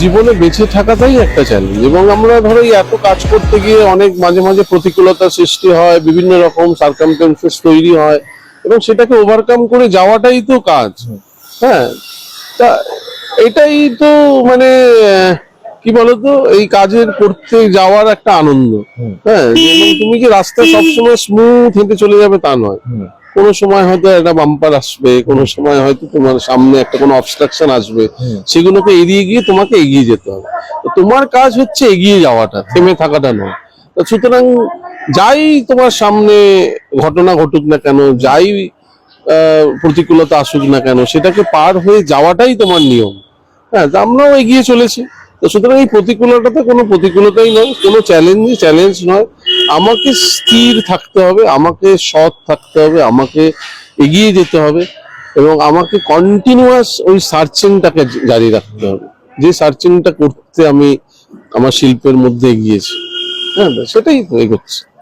জীবনে বেঁচে থাকাটাই একটা চ্যালেঞ্জ এবং আমরা ধরো এত কাজ করতে গিয়ে অনেক মাঝে মাঝে প্রতিকূলতা সৃষ্টি হয় বিভিন্ন রকম সার্কামটেন্সেস তৈরি হয় এবং সেটাকে ওভারকাম করে যাওয়াটাই তো কাজ। হ্যাঁ তা এটাই তো মানে কি বলতো এই কাজের করতে যাওয়ার একটা আনন্দ। হ্যাঁ তুমি কি রাস্তায় সবসময় স্মুথ হেঁটে চলে যাবে তা নয়। কোনো সময় হয়তো একটা বাম্পার আসবে কোনো সময় হয়তো তোমার সামনে একটা কোনো অবস্ট্রাকশন আসবে সেগুলোকে এড়িয়ে গিয়ে তোমাকে এগিয়ে যেতে হবে। তোমার কাজ হচ্ছে এগিয়ে যাওয়াটা থেমে থাকাটা নয়। তো সুতরাং যাই তোমার সামনে ঘটনা ঘটুক না কেন যাই প্রতিকূলতা আসুক না কেন সেটাকে পার হয়ে যাওয়াটাই তোমার নিয়ম। হ্যাঁ তা আমরাও এগিয়ে চলেছি। তো সুতরাং এই প্রতিকূলতাটা কোনো প্রতিকূলতাই নয় কোনো চ্যালেঞ্জই চ্যালেঞ্জ নয়। আমাকে স্থির থাকতে হবে, আমাকে সৎ থাকতে হবে, আমাকে এগিয়ে যেতে হবে এবং আমাকে কন্টিনিউয়াস ওই সার্চিংটাকে জারি রাখতে হবে। যে সার্চিংটা করতে আমি আমার শিল্পের মধ্যে এগিয়েছি। হ্যাঁ সেটাই এগোচ্ছে।